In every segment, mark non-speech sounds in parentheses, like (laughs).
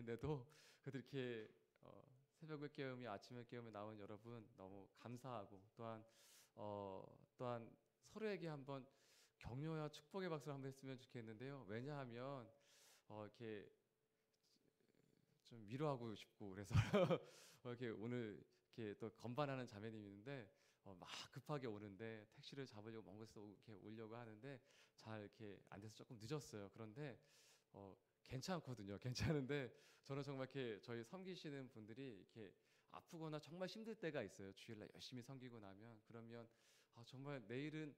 있는데도 그래도 이렇게 어, 새벽을 깨우며 아침을 깨우며 나온 여러분 너무 감사하고 또한 어, 또한 서로에게 한번 격려와 축복의 박수를 한번 했으면 좋겠는데요. 왜냐하면 어, 이렇게 좀 위로하고 싶고 그래서 (laughs) 어, 이렇게 오늘 이렇게 또 건반하는 자매님이 있는데 어, 막 급하게 오는데 택시를 잡으려고 먼 곳에서 오- 이렇게 오려고 하는데 잘 이렇게 안 돼서 조금 늦었어요. 그런데 어, 괜찮거든요. 괜찮은데 저는 정말 이렇게 저희 섬기시는 분들이 이렇게 아프거나 정말 힘들 때가 있어요. 주일날 열심히 섬기고 나면 그러면 아, 정말 내일은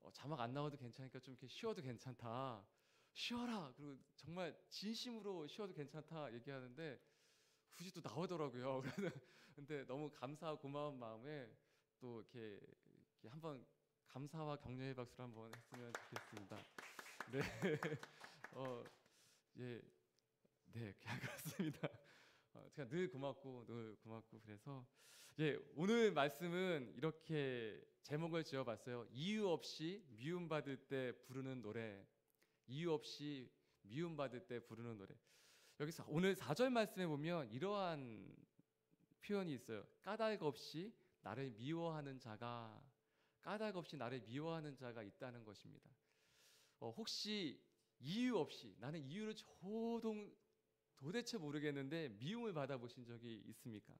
어, 자막 안 나와도 괜찮으니까 좀 이렇게 쉬어도 괜찮다. 쉬어라. 그리고 정말 진심으로 쉬어도 괜찮다 얘기하는데 굳이 또 나오더라고요. (laughs) 근데 너무 감사하고 고마운 마음에 또 이렇게, 이렇게 한번 감사와 격려의 박수를 한번 했으면 좋겠습니다. 네. (laughs) 어, 예. 네, 그냥 (laughs) 그렇습니다. 어, 제가 늘 고맙고 늘 고맙고 그래서 예, 오늘 말씀은 이렇게 제목을 지어 봤어요. 이유 없이 미움 받을 때 부르는 노래. 이유 없이 미움 받을 때 부르는 노래. 여기서 오늘 4절 말씀에 보면 이러한 표현이 있어요. 까닭 없이 나를 미워하는 자가 까닭 없이 나를 미워하는 자가 있다는 것입니다. 어, 혹시 이유 없이 나는 이유를 조동 도대체 모르겠는데 미움을 받아보신 적이 있습니까?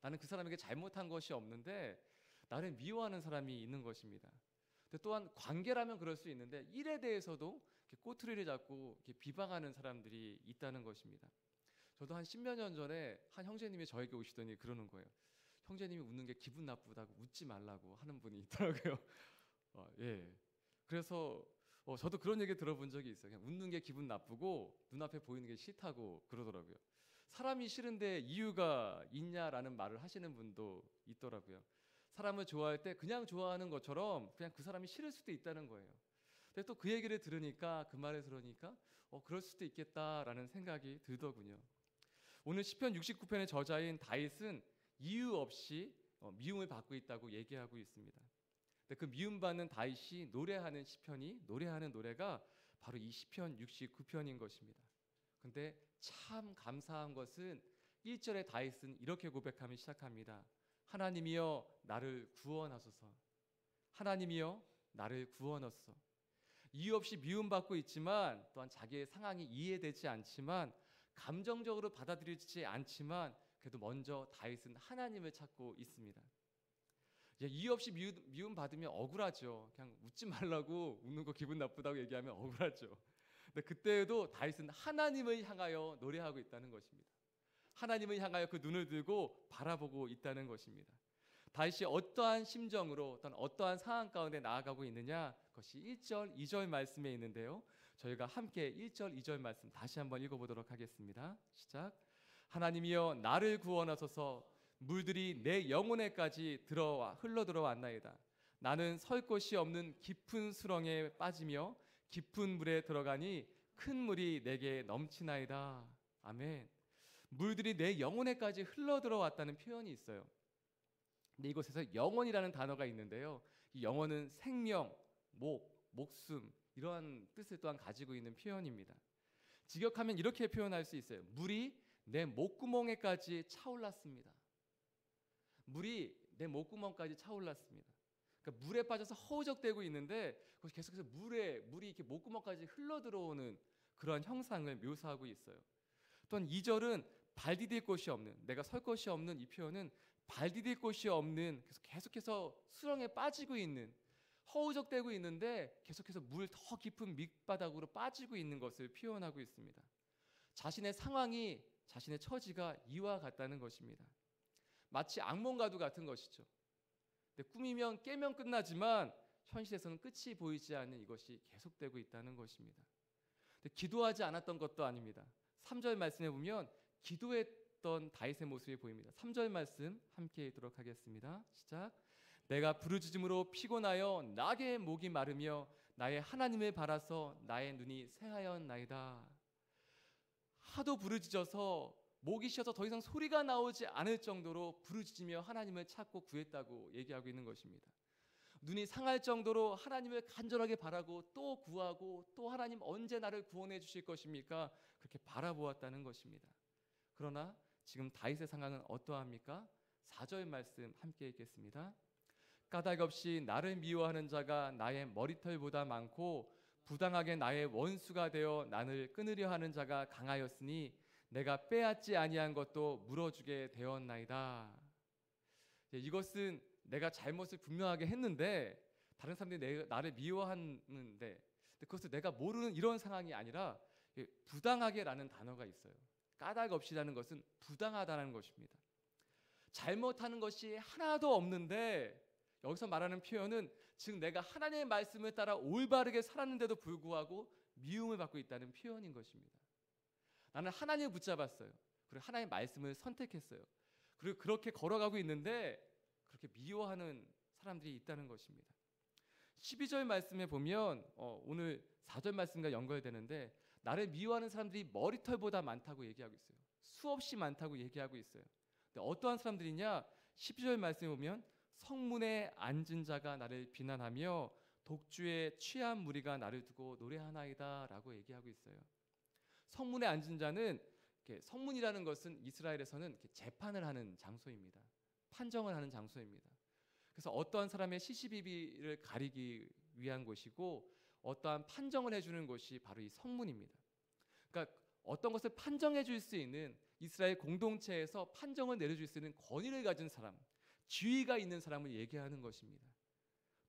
나는 그 사람에게 잘못한 것이 없는데 나를 미워하는 사람이 있는 것입니다. 또한 관계라면 그럴 수 있는데 일에 대해서도 꼬투리를 잡고 비방하는 사람들이 있다는 것입니다. 저도 한 십몇 년 전에 한 형제님이 저에게 오시더니 그러는 거예요. 형제님이 웃는 게 기분 나쁘다고 웃지 말라고 하는 분이 있더라고요. (laughs) 어, 예. 그래서 어, 저도 그런 얘기 들어본 적이 있어요. 그냥 웃는 게 기분 나쁘고 눈앞에 보이는 게 싫다고 그러더라고요. 사람이 싫은데 이유가 있냐라는 말을 하시는 분도 있더라고요. 사람을 좋아할 때 그냥 좋아하는 것처럼 그냥 그 사람이 싫을 수도 있다는 거예요. 근데 또 그 얘기를 들으니까 그 말을 들으니까 어 그럴 수도 있겠다라는 생각이 들더군요. 오늘 시편 69편의 저자인 다윗은 이유 없이 어, 미움을 받고 있다고 얘기하고 있습니다. 근데 그 미움받는 다윗이 노래하는 시편이 노래하는 노래가 바로 이 시편 69편인 것입니다. 근데 참 감사한 것은 1절에 다윗은 이렇게 고백하며 시작합니다. 하나님이여 나를 구원하소서. 하나님이여 나를 구원하소서. 이유 없이 미움받고 있지만 또한 자기의 상황이 이해되지 않지만 감정적으로 받아들이지 않지만 그래도 먼저 다윗은 하나님을 찾고 있습니다. 예, 이유 없이 미움, 미움 받으면 억울하죠. 그냥 웃지 말라고 웃는 거 기분 나쁘다고 얘기하면 억울하죠. 근데 그때에도 다윗은 하나님을 향하여 노래하고 있다는 것입니다. 하나님을 향하여 그 눈을 들고 바라보고 있다는 것입니다. 다윗이 어떠한 심정으로 어떤 어떠한 상황 가운데 나아가고 있느냐 그것이 1절, 2절 말씀에 있는데요. 저희가 함께 1절, 2절 말씀 다시 한번 읽어 보도록 하겠습니다. 시작. 하나님이여 나를 구원하소서 물들이 내 영혼에까지 들어와 흘러 들어왔나이다. 나는 설 곳이 없는 깊은 수렁에 빠지며 깊은 물에 들어가니 큰 물이 내게 넘치나이다. 아멘. 물들이 내 영혼에까지 흘러 들어왔다는 표현이 있어요. 근데 이곳에서 영혼이라는 단어가 있는데요. 이 영혼은 생명, 목, 목숨 이러한 뜻을 또한 가지고 있는 표현입니다. 직역하면 이렇게 표현할 수 있어요. 물이 내 목구멍에까지 차올랐습니다. 물이 내 목구멍까지 차올랐습니다. 그러니까 물에 빠져서 허우적대고 있는데 계속해서 물에 물이 이렇게 목구멍까지 흘러 들어오는 그러한 형상을 묘사하고 있어요. 또한 2절은 발 디딜 곳이 없는 내가 설 곳이 없는 이 표현은 발 디딜 곳이 없는 계속 계속해서 수렁에 빠지고 있는 허우적대고 있는데 계속해서 물 더 깊은 밑바닥으로 빠지고 있는 것을 표현하고 있습니다. 자신의 상황이 자신의 처지가 이와 같다는 것입니다. 마치 악몽과도 같은 것이죠. 꿈이면 깨면 끝나지만 현실에서는 끝이 보이지 않는 이것이 계속되고 있다는 것입니다. 기도하지 않았던 것도 아닙니다. 3절 말씀에 보면 기도했던 다윗의 모습이 보입니다. 3절 말씀 함께 읽도록 하겠습니다. 시작. 내가 부르짖음으로 피곤하여 나의 목이 마르며 나의 하나님을 바라서 나의 눈이 새하였나이다. 하도 부르짖어서 목이 쉬어서 더 이상 소리가 나오지 않을 정도로 부르짖으며 하나님을 찾고 구했다고 얘기하고 있는 것입니다. 눈이 상할 정도로 하나님을 간절하게 바라고 또 구하고 또 하나님 언제 나를 구원해 주실 것입니까? 그렇게 바라보았다는 것입니다. 그러나 지금 다윗의 상황은 어떠합니까? 4절 말씀 함께 읽겠습니다. 까닭 없이 나를 미워하는 자가 나의 머리털보다 많고 부당하게 나의 원수가 되어 나를 끊으려 하는 자가 강하였으니 내가 빼앗지 아니한 것도 물어주게 되었나이다. 이것은 내가 잘못을 분명하게 했는데 다른 사람들이 내, 나를 미워하는데 그것을 내가 모르는 이런 상황이 아니라 부당하게라는 단어가 있어요. 까닭 없이라는 것은 부당하다는 것입니다. 잘못하는 것이 하나도 없는데 여기서 말하는 표현은 즉 내가 하나님의 말씀을 따라 올바르게 살았는데도 불구하고 미움을 받고 있다는 표현인 것입니다. 나는 하나님을 붙잡았어요. 그리고 하나님의 말씀을 선택했어요. 그리고 그렇게 걸어가고 있는데 그렇게 미워하는 사람들이 있다는 것입니다. 12절 말씀에 보면 어, 오늘 4절 말씀과 연결되는데 나를 미워하는 사람들이 머리털보다 많다고 얘기하고 있어요. 수없이 많다고 얘기하고 있어요. 근데 어떠한 사람들이냐? 12절 말씀에 보면 성문에 앉은 자가 나를 비난하며 독주에 취한 무리가 나를 두고 노래하나이다라고 얘기하고 있어요. 성문에 앉은 자는 성문이라는 것은 이스라엘에서는 재판을 하는 장소입니다. 판정을 하는 장소입니다. 그래서 어떠한 사람의 시시비비를 가리기 위한 곳이고 어떠한 판정을 해주는 곳이 바로 이 성문입니다. 그러니까 어떤 것을 판정해 줄 수 있는 이스라엘 공동체에서 판정을 내려줄 수 있는 권위를 가진 사람, 지위가 있는 사람을 얘기하는 것입니다.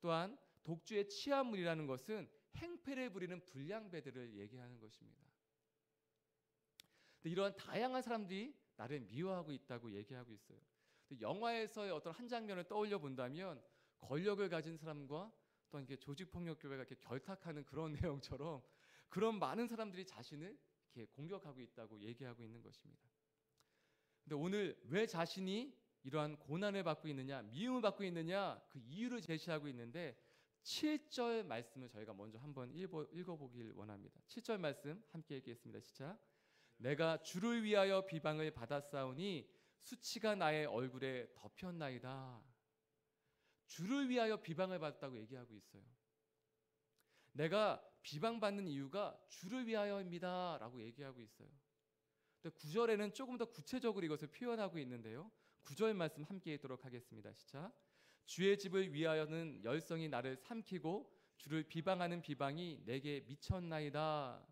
또한 독주의 치안물이라는 것은 행패를 부리는 불량배들을 얘기하는 것입니다. 이러한 다양한 사람들이 나를 미워하고 있다고 얘기하고 있어요. 영화에서의 어떤 한 장면을 떠올려 본다면 권력을 가진 사람과 또 이렇게 조직 폭력 교회가 이렇게 결탁하는 그런 (laughs) 내용처럼 그런 많은 사람들이 자신을 이렇게 공격하고 있다고 얘기하고 있는 것입니다. 근데 오늘 왜 자신이 이러한 고난을 받고 있느냐, 미움을 받고 있느냐 그 이유를 제시하고 있는데 7절 말씀을 저희가 먼저 한번 읽어 보길 원합니다. 7절 말씀 함께 읽겠습니다. 시작. 내가 주를 위하여 비방을 받았사오니 수치가 나의 얼굴에 덮였나이다. 주를 위하여 비방을 받았다고 얘기하고 있어요. 내가 비방받는 이유가 주를 위하여입니다 라고 얘기하고 있어요. 근데 9절에는 조금 더 구체적으로 이것을 표현하고 있는데요. 9절 말씀 함께 읽도록 하겠습니다. 시작. 주의 집을 위하여는 열성이 나를 삼키고 주를 비방하는 비방이 내게 미쳤나이다.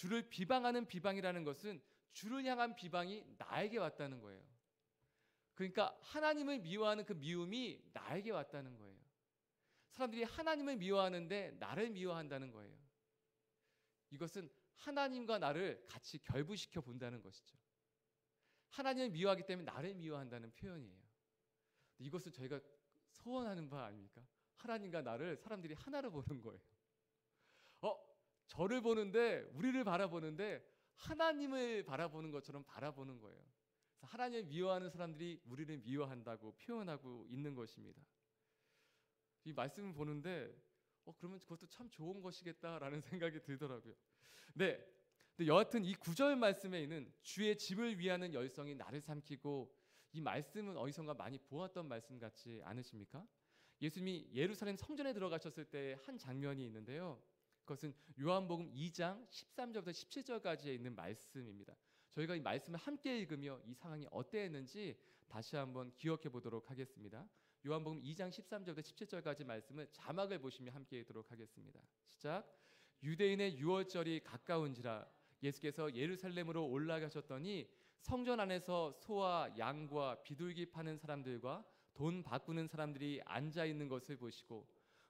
주를 비방하는 비방이라는 것은 주를 향한 비방이 나에게 왔다는 거예요. 그러니까 하나님을 미워하는 그 미움이 나에게 왔다는 거예요. 사람들이 하나님을 미워하는데 나를 미워한다는 거예요. 이것은 하나님과 나를 같이 결부시켜 본다는 것이죠. 하나님을 미워하기 때문에 나를 미워한다는 표현이에요. 이것을 저희가 소원하는 바 아닙니까? 하나님과 나를 사람들이 하나로 보는 거예요. 어, 저를 보는데 우리를 바라보는데 하나님을 바라보는 것처럼 바라보는 거예요. 하나님을 미워하는 사람들이 우리를 미워한다고 표현하고 있는 것입니다. 이 말씀을 보는데 어 그러면 그것도 참 좋은 것이겠다라는 (laughs) 생각이 들더라고요. 네. 근데 여하튼 이 구절 말씀에 있는 주의 집을 위하는 열성이 나를 삼키고 이 말씀은 어디선가 많이 보았던 말씀 같지 않으십니까? 예수님이 예루살렘 성전에 들어가셨을 때 한 장면이 있는데요. 그것은 요한복음 2장 13절부터 17절까지에 있는 말씀입니다. 저희가 이 말씀을 함께 읽으며 이 상황이 어땠는지 다시 한번 기억해 보도록 하겠습니다. 요한복음 2장 13절부터 17절까지 말씀을 자막을 보시며 함께 읽도록 하겠습니다. 시작. 유대인의 유월절이 가까운지라 예수께서 예루살렘으로 올라가셨더니 성전 안에서 소와 양과 비둘기 파는 사람들과 돈 바꾸는 사람들이 앉아 있는 것을 보시고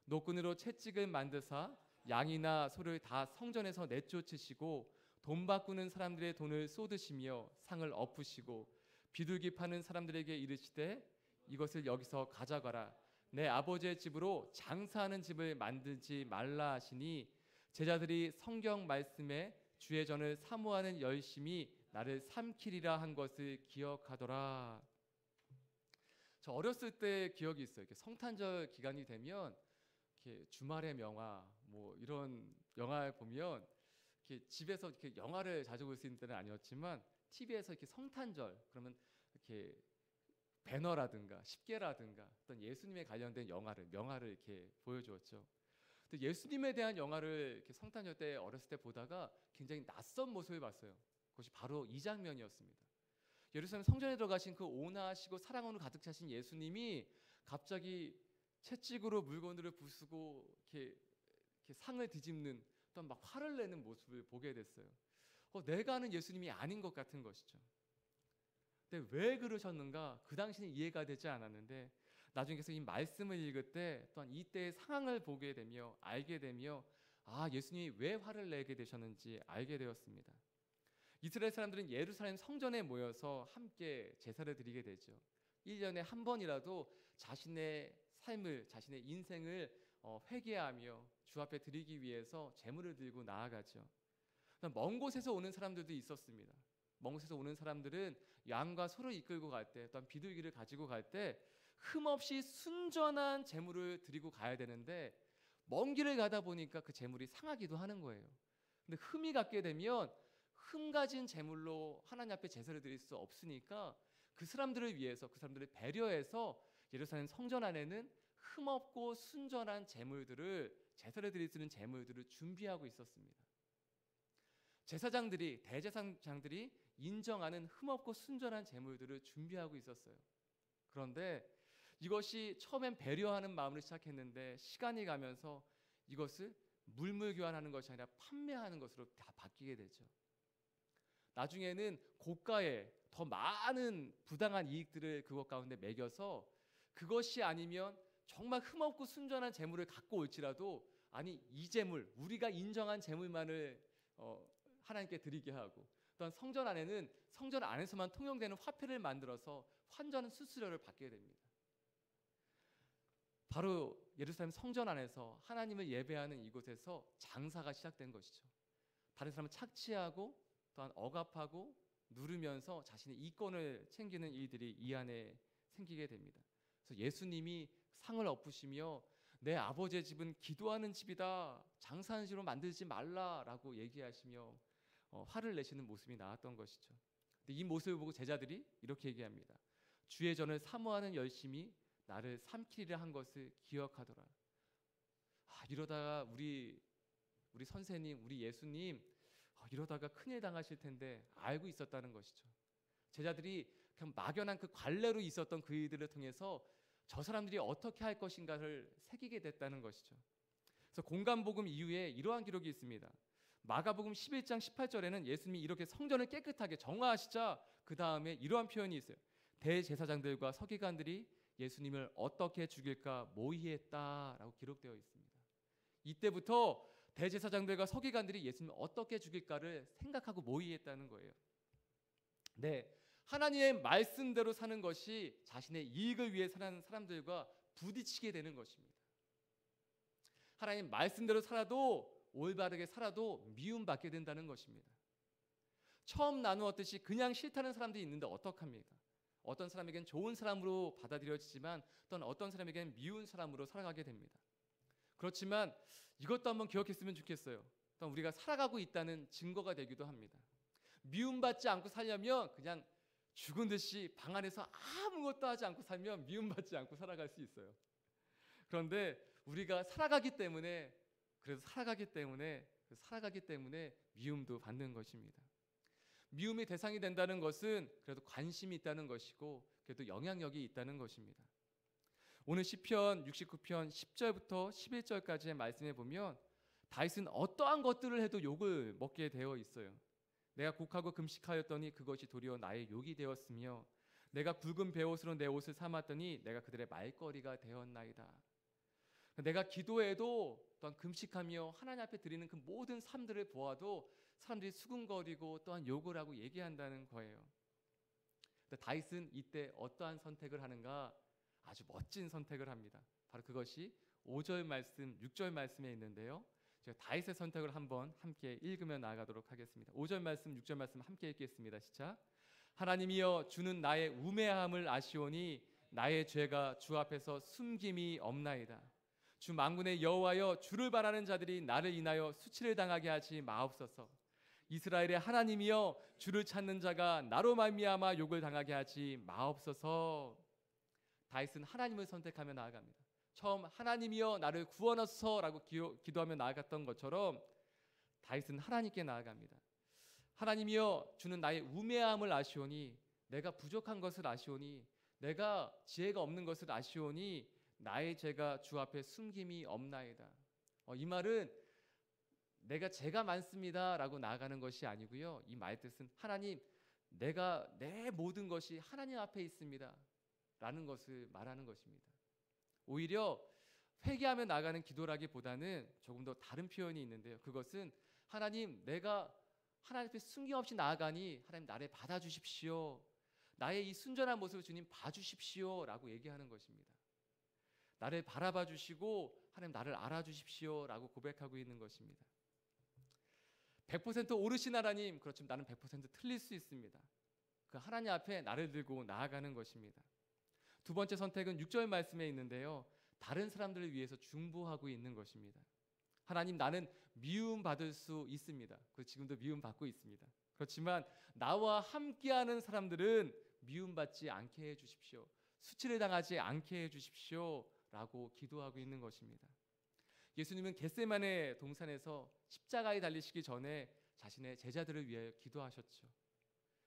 노끈으로 채찍을 만드사 양이나 소를 다 성전에서 내쫓으시고 돈 바꾸는 사람들의 돈을 쏟으시며 상을 엎으시고 비둘기 파는 사람들에게 이르시되 이것을 여기서 가져가라 내 아버지의 집으로 장사하는 집을 만들지 말라 하시니 제자들이 성경 말씀에 주의 전을 사모하는 열심이 나를 삼키리라 한 것을 기억하더라. 저 어렸을 때 기억이 있어요. 성탄절 기간이 되면 주말의 명화 뭐 이런 영화를 보면 이렇게 집에서 이렇게 영화를 자주 볼 수 있는 때는 아니었지만 TV에서 이렇게 성탄절 그러면 이렇게 배너라든가 십계라든가 어떤 예수님에 관련된 영화를 명화를 이렇게 보여주었죠. 또 예수님에 대한 영화를 이렇게 성탄절 때 어렸을 때 보다가 굉장히 낯선 모습을 봤어요. 그것이 바로 이 장면이었습니다. 예루살렘 성전에 들어가신 그 온화하시고 사랑으로 가득 차신 예수님이 갑자기 채찍으로 물건들을 부수고 이렇게, 이렇게 상을 뒤집는 어떤 막 화를 내는 모습을 보게 됐어요. 어, 내가 아는 예수님이 아닌 것 같은 것이죠. 근데 왜 그러셨는가? 그 당시는 이해가 되지 않았는데 나중에서 이 말씀을 읽을 때 또한 이때의 상황을 보게 되며 알게 되며 아 예수님이 왜 화를 내게 되셨는지 알게 되었습니다. 이스라엘 사람들은 예루살렘 성전에 모여서 함께 제사를 드리게 되죠. 1년에 한 번이라도 자신의 삶을 자신의 인생을 어, 회개하며 주 앞에 드리기 위해서 제물을 들고 나아가죠. 먼 곳에서 오는 사람들도 있었습니다. 먼 곳에서 오는 사람들은 양과 소를 이끌고 갈 때, 또한 비둘기를 가지고 갈 때 흠없이 순전한 제물을 드리고 가야 되는데 먼 길을 가다 보니까 그 제물이 상하기도 하는 거예요. 근데 흠이 갖게 되면 흠 가진 제물로 하나님 앞에 제사를 드릴 수 없으니까 그 사람들을 위해서 그 사람들을 배려해서 예루살렘 성전 안에는 흠없고 순전한 제물들을 제사를 드릴 수 있는 제물들을 준비하고 있었습니다. 제사장들이 대제사장들이 인정하는 흠없고 순전한 제물들을 준비하고 있었어요. 그런데 이것이 처음엔 배려하는 마음으로 시작했는데 시간이 가면서 이것을 물물 교환하는 것이 아니라 판매하는 것으로 다 바뀌게 되죠. 나중에는 고가의 더 많은 부당한 이익들을 그것 가운데 매겨서 그것이 아니면 정말 흠없고 순전한 재물을 갖고 올지라도 아니 이 재물 우리가 인정한 재물만을 어, 하나님께 드리게 하고 또한 성전 안에는 성전 안에서만 통용되는 화폐를 만들어서 환전 수수료를 받게 됩니다. 바로 예루살렘 성전 안에서 하나님을 예배하는 이곳에서 장사가 시작된 것이죠. 다른 사람을 착취하고 또한 억압하고 누르면서 자신의 이권을 챙기는 일들이 이 안에 생기게 됩니다. 그래서 예수님이 상을 엎으시며 내 아버지의 집은 기도하는 집이다. 장사하는 집으로 만들지 말라라고 얘기하시며 어, 화를 내시는 모습이 나왔던 것이죠. 근데 이 모습을 보고 제자들이 이렇게 얘기합니다. 주의 전을 사모하는 열심이 나를 삼키리라 한 것을 기억하더라. 아, 이러다가 우리 우리 선생님, 우리 예수님 어, 이러다가 큰일 당하실 텐데 알고 있었다는 것이죠. 제자들이 그냥 막연한 그 관례로 있었던 그 일들을 통해서 저 사람들이 어떻게 할 것인가를 새기게 됐다는 것이죠. 그래서 공간복음 이후에 이러한 기록이 있습니다. 마가복음 11장 18절에는 예수님이 이렇게 성전을 깨끗하게 정화하시자 그 다음에 이러한 표현이 있어요. 대제사장들과 서기관들이 예수님을 어떻게 죽일까 모의했다라고 기록되어 있습니다. 이때부터 대제사장들과 서기관들이 예수님을 어떻게 죽일까를 생각하고 모의했다는 거예요. 네, 하나님의 말씀대로 사는 것이 자신의 이익을 위해 사는 사람들과 부딪히게 되는 것입니다. 하나님 말씀대로 살아도 올바르게 살아도 미움받게 된다는 것입니다. 처음 나누었듯이 그냥 싫다는 사람들이 있는데 어떡합니까? 어떤 사람에겐 좋은 사람으로 받아들여지지만 또는 어떤 사람에겐 미운 사람으로 살아가게 됩니다. 그렇지만 이것도 한번 기억했으면 좋겠어요. 또한 우리가 살아가고 있다는 증거가 되기도 합니다. 미움받지 않고 살려면 그냥 죽은 듯이 방 안에서 아무것도 하지 않고 살면 미움받지 않고 살아갈 수 있어요. 그런데 우리가 살아가기 때문에 그래서 살아가기 때문에 살아가기 때문에 미움도 받는 것입니다. 미움의 대상이 된다는 것은 그래도 관심이 있다는 것이고 그래도 영향력이 있다는 것입니다. 오늘 시편 69편 10절부터 11절까지의 말씀에 보면 다윗은 어떠한 것들을 해도 욕을 먹게 되어 있어요. 내가 곡하고 금식하였더니 그것이 도리어 나의 욕이 되었으며 내가 굵은 베옷으로 내 옷을 삼았더니 내가 그들의 말거리가 되었나이다. 내가 기도해도 또한 금식하며 하나님 앞에 드리는 그 모든 삶들을 보아도 사람들이 수군거리고 또한 욕을 하고 얘기한다는 거예요. 다윗은 이때 어떠한 선택을 하는가? 아주 멋진 선택을 합니다. 바로 그것이 5절 말씀, 6절 말씀에 있는데요. 제가 다윗의 선택을 한번 함께 읽으며 나아가도록 하겠습니다. 5절 말씀, 6절 말씀 함께 읽겠습니다. 시작. 하나님이여 주는 나의 우매함을 아시오니 나의 죄가 주 앞에서 숨김이 없나이다. 주 만군의 여호와여 주를 바라는 자들이 나를 인하여 수치를 당하게 하지 마옵소서. 이스라엘의 하나님이여 주를 찾는 자가 나로 말미암아 욕을 당하게 하지 마옵소서. 다윗은 하나님을 선택하며 나아갑니다. 처음 하나님이여 나를 구원하소서라고 기도하며 나아갔던 것처럼 다윗은 하나님께 나아갑니다. 하나님이여 주는 나의 우매함을 아시오니 내가 부족한 것을 아시오니 내가 지혜가 없는 것을 아시오니 나의 죄가 주 앞에 숨김이 없나이다. 어, 이 말은 내가 죄가 많습니다라고 나아가는 것이 아니고요. 이 말 뜻은 하나님 내가 내 모든 것이 하나님 앞에 있습니다. 라는 것을 말하는 것입니다. 오히려 회개하며 나가는 기도라기보다는 조금 더 다른 표현이 있는데요. 그것은 하나님 내가 하나님 앞에 숨김없이 나아가니 하나님 나를 받아주십시오. 나의 이 순전한 모습을 주님 봐주십시오 라고 얘기하는 것입니다. 나를 바라봐 주시고 하나님 나를 알아주십시오 라고 고백하고 있는 것입니다. 100% 오르신 하나님 그렇지만 나는 100% 틀릴 수 있습니다. 그 하나님 앞에 나를 들고 나아가는 것입니다. 두 번째 선택은 6절 말씀에 있는데요. 다른 사람들을 위해서 중보하고 있는 것입니다. 하나님 나는 미움 받을 수 있습니다. 그 지금도 미움 받고 있습니다. 그렇지만 나와 함께하는 사람들은 미움 받지 않게 해 주십시오. 수치를 당하지 않게 해 주십시오라고 기도하고 있는 것입니다. 예수님은 겟세만의 동산에서 십자가에 달리시기 전에 자신의 제자들을 위하여 기도하셨죠.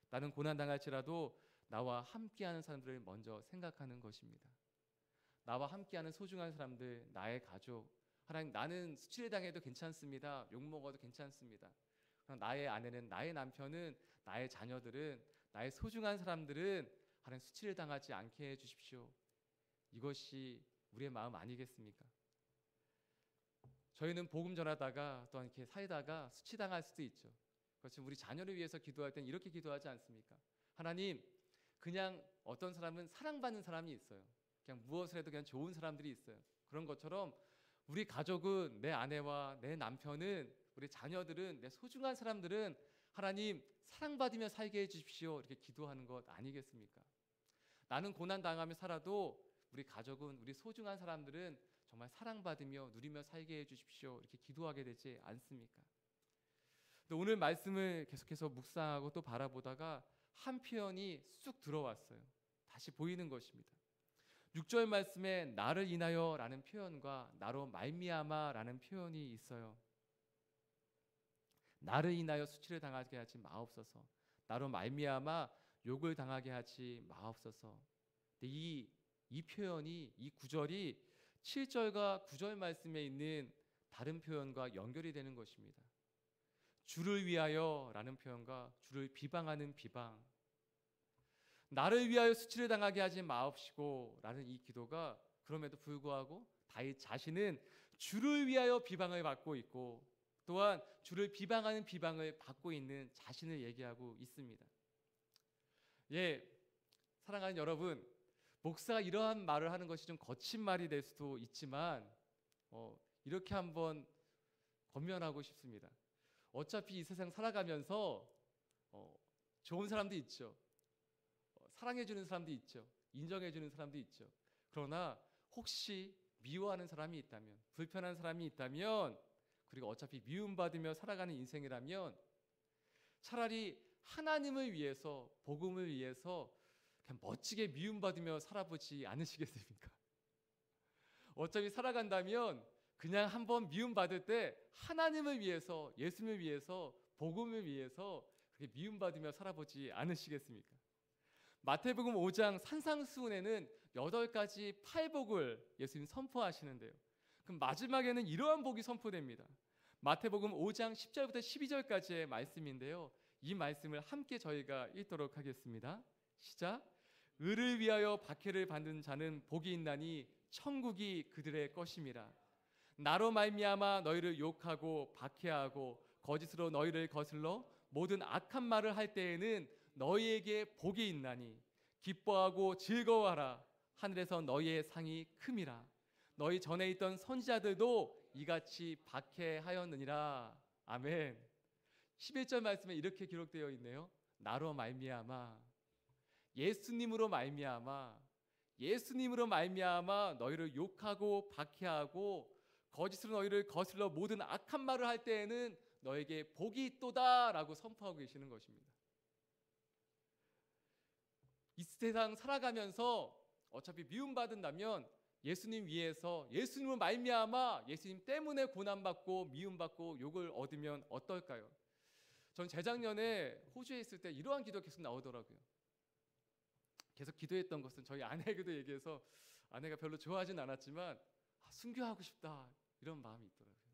나는 고난 당할지라도 나와 함께하는 사람들을 먼저 생각하는 것입니다. 나와 함께하는 소중한 사람들, 나의 가족, 하나님 나는 수치를 당해도 괜찮습니다. 욕 먹어도 괜찮습니다. 나의 아내는 나의 남편은 나의 자녀들은 나의 소중한 사람들은 하나님 수치를 당하지 않게 해 주십시오. 이것이 우리의 마음 아니겠습니까? 저희는 복음 전하다가 또한 이렇게 살다가 수치 당할 수도 있죠. 그렇지만 우리 자녀를 위해서 기도할 땐 이렇게 기도하지 않습니까? 하나님, 그냥 어떤 사람은 사랑받는 사람이 있어요. 그냥 무엇을 해도 그냥 좋은 사람들이 있어요. 그런 것처럼 우리 가족은 내 아내와 내 남편은 우리 자녀들은 내 소중한 사람들은 하나님 사랑받으며 살게 해 주십시오. 이렇게 기도하는 것 아니겠습니까? 나는 고난 당하며 살아도 우리 가족은 우리 소중한 사람들은 정말 사랑받으며 누리며 살게 해 주십시오. 이렇게 기도하게 되지 않습니까? 오늘 말씀을 계속해서 묵상하고 또 바라보다가 한 표현이 쑥 들어왔어요. 다시 보이는 것입니다. 6절 말씀에 나를 인하여라는 표현과 나로 말미암아라는 표현이 있어요. 나를 인하여 수치를 당하게 하지 마옵소서. 나로 말미암아 욕을 당하게 하지 마옵소서. 이, 이 표현이 이 구절이 7절과 9절 말씀에 있는 다른 표현과 연결이 되는 것입니다. 주를 위하여라는 표현과 주를 비방하는 비방, 나를 위하여 수치를 당하게 하지 마옵시고라는 이 기도가 그럼에도 불구하고 다윗 자신은 주를 위하여 비방을 받고 있고 또한 주를 비방하는 비방을 받고 있는 자신을 얘기하고 있습니다. 예, 사랑하는 여러분, 목사가 이러한 말을 하는 것이 좀 거친 말이 될 수도 있지만 어, 이렇게 한번 권면하고 싶습니다. 어차피 이 세상 살아가면서 어, 좋은 사람도 있죠. 사랑해주는 사람도 있죠. 인정해주는 사람도 있죠. 그러나 혹시 미워하는 사람이 있다면, 불편한 사람이 있다면, 그리고 어차피 미움받으며 살아가는 인생이라면 차라리 하나님을 위해서, 복음을 위해서 그냥 멋지게 미움받으며 살아보지 않으시겠습니까? (laughs) 어차피 살아간다면 그냥 한번 미움받을 때 하나님을 위해서, 예수님을 위해서, 복음을 위해서 그렇게 미움받으며 살아보지 않으시겠습니까? 마태복음 5장 산상수훈에는 여덟 가지 팔복을 예수님 선포하시는데요. 그럼 마지막에는 이러한 복이 선포됩니다. 마태복음 5장 10절부터 12절까지의 말씀인데요. 이 말씀을 함께 저희가 읽도록 하겠습니다. 시작. 의를 위하여 박해를 받는 자는 복이 있나니 천국이 그들의 것임이라. 나로 말미암아 너희를 욕하고 박해하고 거짓으로 너희를 거슬러 모든 악한 말을 할 때에는 너희에게 복이 있나니 기뻐하고 즐거워하라. 하늘에서 너희의 상이 큼이라. 너희 전에 있던 선지자들도 이같이 박해하였느니라. 아멘. 11절 말씀에 이렇게 기록되어 있네요. 나로 말미암아. 예수님으로 말미암아. 예수님으로 말미암아 너희를 욕하고 박해하고 거짓으로 너희를 거슬러 모든 악한 말을 할 때에는 너에게 복이 있도다라고 선포하고 계시는 것입니다. 이 세상 살아가면서 어차피 미움 받은다면 예수님 위해서 예수님을 말미암아 예수님 때문에 고난 받고 미움 받고 욕을 얻으면 어떨까요? 전 재작년에 호주에 있을 때 이러한 기도 계속 나오더라고요. 계속 기도했던 것은 저희 아내에게도 얘기해서 아내가 별로 좋아하진 않았지만 아, 순교하고 싶다 이런 마음이 있더라고요.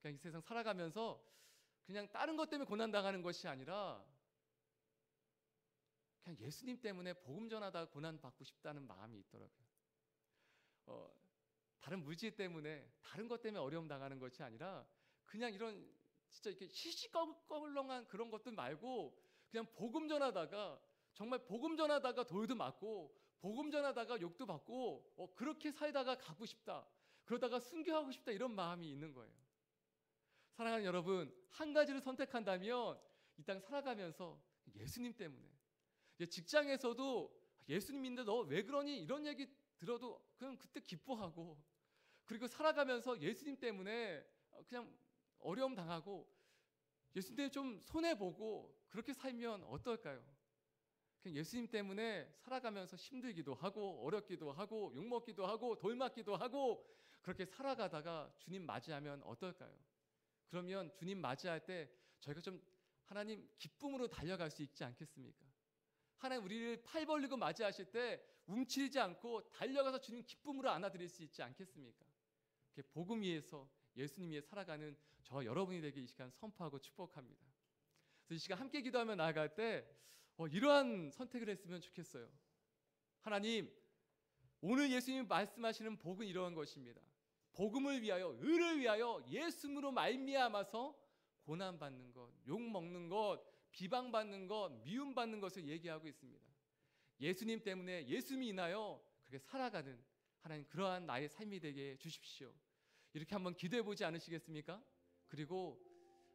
그냥 이 세상 살아가면서 그냥 다른 것 때문에 고난 당하는 것이 아니라 그냥 예수님 때문에 복음 전하다 고난 받고 싶다는 마음이 있더라고요. 어, 다른 물질 때문에 다른 것 때문에 어려움 당하는 것이 아니라 그냥 이런 진짜 이렇게 시시껄껄렁한 그런 것들 말고 그냥 복음 전하다가 정말 복음 전하다가 돌도 맞고 복음 전하다가 욕도 받고 어, 그렇게 살다가 가고 싶다. 그러다가 순교하고 싶다 이런 마음이 있는 거예요. 사랑하는 여러분 한 가지를 선택한다면 이 땅 살아가면서 예수님 때문에 직장에서도 예수님인데 너 왜 그러니 이런 얘기 들어도 그냥 그때 기뻐하고 그리고 살아가면서 예수님 때문에 그냥 어려움 당하고 예수님 좀 손해 보고 그렇게 살면 어떨까요? 그냥 예수님 때문에 살아가면서 힘들기도 하고 어렵기도 하고 욕 먹기도 하고 돌 맞기도 하고 그렇게 살아가다가 주님 맞이하면 어떨까요? 그러면 주님 맞이할 때 저희가 좀 하나님 기쁨으로 달려갈 수 있지 않겠습니까? 하나님 우리를 팔 벌리고 맞이하실 때 움츠리지 않고 달려가서 주님 기쁨으로 안아드릴 수 있지 않겠습니까? 복음 위에서 예수님 위에 살아가는 저 여러분이 되게 이 시간 선포하고 축복합니다. 그래서 이 시간 함께 기도하며 나아갈 때 어, 이러한 선택을 했으면 좋겠어요. 하나님, 오늘 예수님이 말씀하시는 복은 이러한 것입니다. 복음을 위하여, 의를 위하여 예수님으로 말미암아서 고난 받는 것, 욕 먹는 것, 비방 받는 것, 미움 받는 것을 얘기하고 있습니다. 예수님 때문에 예수님이 인하여 그렇게 살아가는 하나님 그러한 나의 삶이 되게 해 주십시오. 이렇게 한번 기도해 보지 않으시겠습니까? 그리고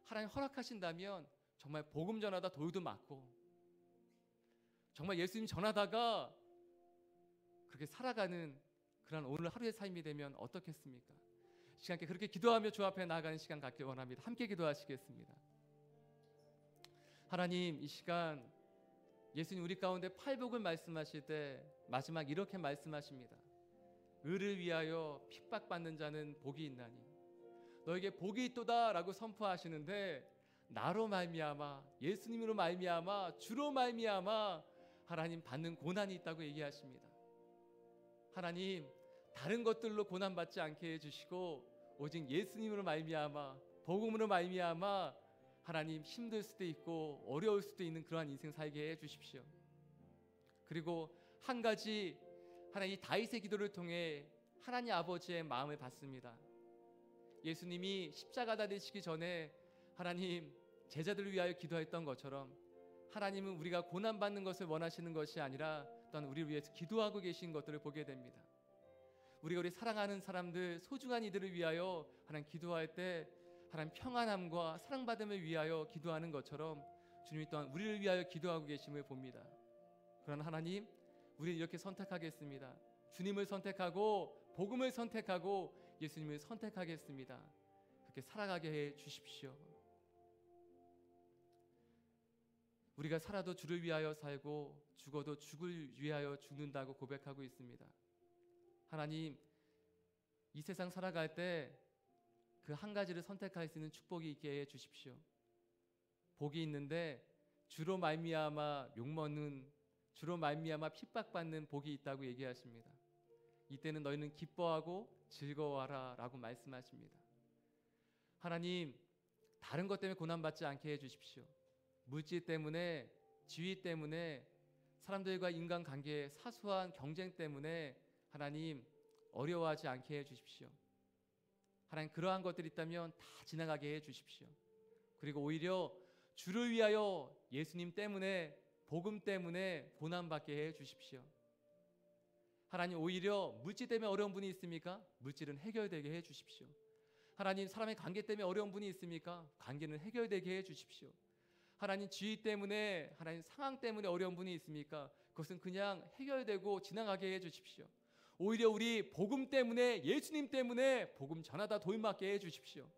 하나님 허락하신다면 정말 복음 전하다 돌도 맞고 정말 예수님 전하다가 그렇게 살아가는 그런 오늘 하루의 삶이 되면 어떻겠습니까? 시간께 그렇게 기도하며 주 앞에 나아가는 시간 갖기 원합니다. 함께 기도하시겠습니다. 하나님 이 시간 예수님 우리 가운데 팔복을 말씀하실 때 마지막 이렇게 말씀하십니다. 의를 위하여 핍박받는 자는 복이 있나니 너에게 복이 있도다라고 선포하시는데 나로 말미암아 예수님으로 말미암아 주로 말미암아 하나님 받는 고난이 있다고 얘기하십니다. 하나님 다른 것들로 고난 받지 않게 해 주시고 오직 예수님으로 말미암아 복음으로 말미암아 하나님 힘들 수도 있고 어려울 수도 있는 그러한 인생 살게 해 주십시오. 그리고 한 가지 하나님 다윗의 기도를 통해 하나님 아버지의 마음을 받습니다. 예수님이 십자가 달리시기 전에 하나님 제자들을 위하여 기도했던 것처럼 하나님은 우리가 고난 받는 것을 원하시는 것이 아니라 또한 우리를 위해서 기도하고 계신 것들을 보게 됩니다. 우리가 우리 사랑하는 사람들 소중한 이들을 위하여 하나님 기도할 때 하나님 평안함과 사랑받음을 위하여 기도하는 것처럼 주님이 또한 우리를 위하여 기도하고 계심을 봅니다. 그러나 하나님, 우리는 이렇게 선택하겠습니다. 주님을 선택하고 복음을 선택하고 예수님을 선택하겠습니다. 그렇게 살아가게 해 주십시오. 우리가 살아도 주를 위하여 살고 죽어도 죽을 위하여 죽는다고 고백하고 있습니다. 하나님, 이 세상 살아갈 때 그 한 가지를 선택할 수 있는 축복이 있게 해 주십시오. 복이 있는데 주로 말미암아 욕먹는 주로 말미암아 핍박받는 복이 있다고 얘기하십니다. 이때는 너희는 기뻐하고 즐거워하라라고 말씀하십니다. 하나님 다른 것 때문에 고난 받지 않게 해 주십시오. 물질 때문에 지위 때문에 사람들과 인간 관계의 사소한 경쟁 때문에 하나님 어려워하지 않게 해 주십시오. 하나님 그러한 것들이 있다면 다 지나가게 해 주십시오. 그리고 오히려 주를 위하여 예수님 때문에 복음 때문에 고난 받게 해 주십시오. 하나님 오히려 물질 때문에 어려운 분이 있습니까? 물질은 해결되게 해 주십시오. 하나님 사람의 관계 때문에 어려운 분이 있습니까? 관계는 해결되게 해 주십시오. 하나님 지위 때문에 하나님 상황 때문에 어려운 분이 있습니까? 그것은 그냥 해결되고 지나가게 해 주십시오. 오히려 우리 복음 때문에 예수님 때문에 복음 전하다 도움받게 해 주십시오.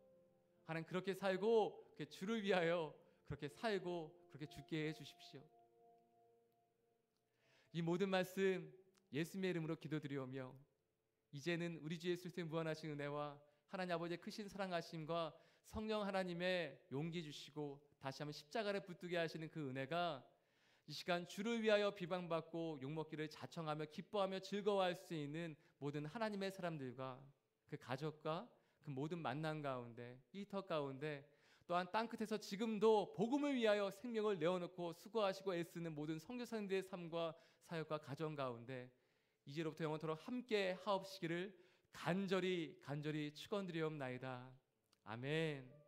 하나님 그렇게 살고 그렇게 주를 위하여 그렇게 살고 그렇게 죽게 해 주십시오. 이 모든 말씀 예수님의 이름으로 기도드리오며 이제는 우리 주 예수 그리스도의 무한하신 은혜와 하나님 아버지의 크신 사랑하심과 성령 하나님의 용기 주시고 다시 한번 십자가를 붙들게 하시는 그 은혜가 이 시간 주를 위하여 비방받고 욕먹기를 자청하며 기뻐하며 즐거워할 수 있는 모든 하나님의 사람들과 그 가족과 그 모든 만남 가운데 일터 가운데 또한 땅 끝에서 지금도 복음을 위하여 생명을 내어놓고 수고하시고 애쓰는 모든 선교사님들의 삶과 사역과 가정 가운데 이제로부터 영원토록 함께 하옵시기를 간절히 간절히 축원드리옵나이다. 아멘.